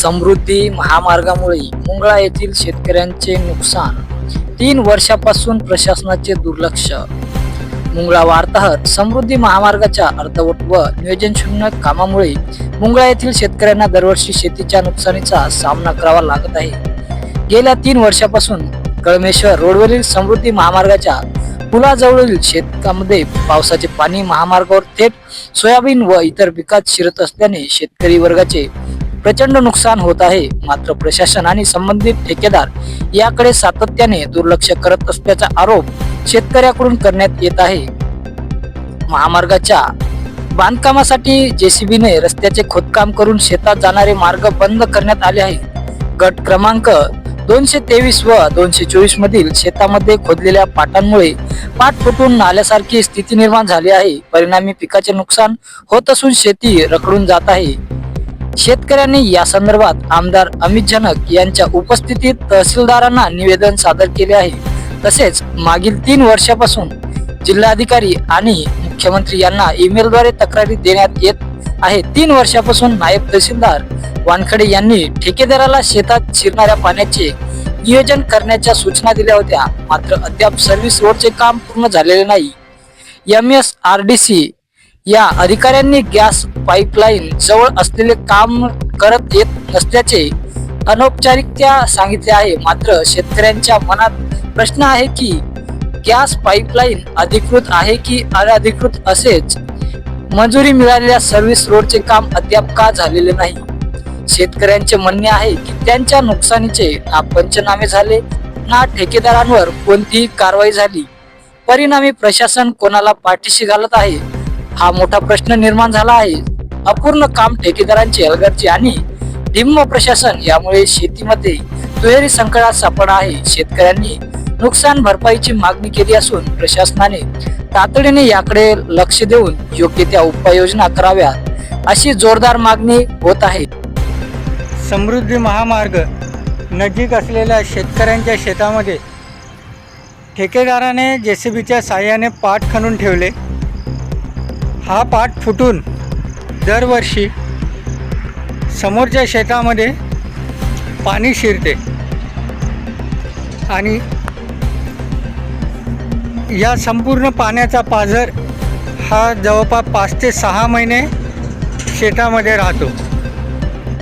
समृद्धी महामार्गामुळे मुंगळा येथील शेतकऱ्यांचे नुकसान. तीन वर्षापासून प्रशासनाचे दुर्लक्ष. मुंगळा वार्ताहर समृद्धी महामार्गाच्या अर्धवट व नियोजनशून्य कामामुळे मुंगळा येथील शेतकऱ्यांना दरवर्षी शेतीच्या नुकसानीचा सामना करावा लागत आहे. गेल्या तीन वर्षापासून कळमेश्वर रोडवरील समृद्धी महामार्गाच्या पुलाजवळील शेतकामध्ये पावसाचे पाणी महामार्गावर थेट सोयाबीन व इतर पिकात शिरत असल्याने शेतकरी वर्गाचे प्रचंड नुकसान होत आहे. मात्र प्रशासन आणि संबंधित ठेकेदार याकडे सातत्याने दुर्लक्ष करत असल्याचा आरोप शेतकऱ्याकडून करण्यात येत आहे. महामार्गाच्या बांधकामासाठी जेसीबीने रस्त्याचे खोदकाम करून शेतात जाणारे मार्ग बंद करण्यात आले आहे गट क्रमांक दोनशे तेवीस व दोनशे चोवीस मधील शेतामध्ये खोदलेल्या पाटांमुळे पाट फुटून नाल्यासारखी स्थिती निर्माण झाली आहे. परिणामी पिकाचे नुकसान होत असून शेती रखडून जात आहे. शेतकऱ्यांनी या संदर्भात आमदार अमित जनक यांच्या उपस्थितीत तहसीलदारांना निवेदन सादर केले आहे. तसेच मागील तीन वर्षापासून जिल्हाधिकारी आणि मुख्यमंत्री यांना ईमेलद्वारे तक्रारी देण्यात येत आहे. तीन वर्षापासून नायब तहसीलदार वानखडे यांनी ठेकेदाराला शेतात शिरणाऱ्या पाण्याचे नियोजन करण्याच्या सूचना दिल्या होत्या. मात्र अद्याप सर्व्हिस रोडचे काम पूर्ण झालेले नाही. M S R D C या अधिकाऱ्यांनी गॅस पाईपलाईन जवळ असलेले काम करत येत नसल्याचे अनौपचारिकत्या सांगितले आहे. मात्र शेतकऱ्यांच्या मनात प्रश्न आहे की गॅस पाईपलाईन अधिकृत आहे की अनधिकृत असेच? मंजुरी मिळालेल्या सर्व्हिस रोडचे काम अद्याप का झालेले नाही? शेतकऱ्यांचे म्हणणे आहे की त्यांच्या नुकसानीचे ना पंचनामे झाले ना ठेकेदारांवर कोणतीही कारवाई झाली. परिणामी प्रशासन कोणाला पाठीशी घालत आहे? हा मोठा प्रश्न निर्माण झाला आहे. अपूर्ण काम ठेकेदारांची हलगर्जी आणि धिम्म प्रशासन यामुळे शेतीमध्ये दुहेरी संकटात सापडा आहे. शेतकऱ्यांनी नुकसान भरपाईची मागणी केली असून प्रशासनाने तातडीने याकडे लक्ष देऊन योग्य त्या उपाययोजना कराव्यात अशी जोरदार मागणी होत आहे. समृद्धी महामार्ग नजीक असलेल्या शेतकऱ्यांच्या शेतामध्ये ठेकेदाराने जे सी बीच्या साह्याने पाठ खणून ठेवले. हा पाट फुटून दरवर्षी समोरच्या शेतामध्ये पाणी शिरते. आणि या संपूर्ण पाण्याचा पाझर हा जवळपास पाच ते सहा महिने शेतामध्ये राहतो.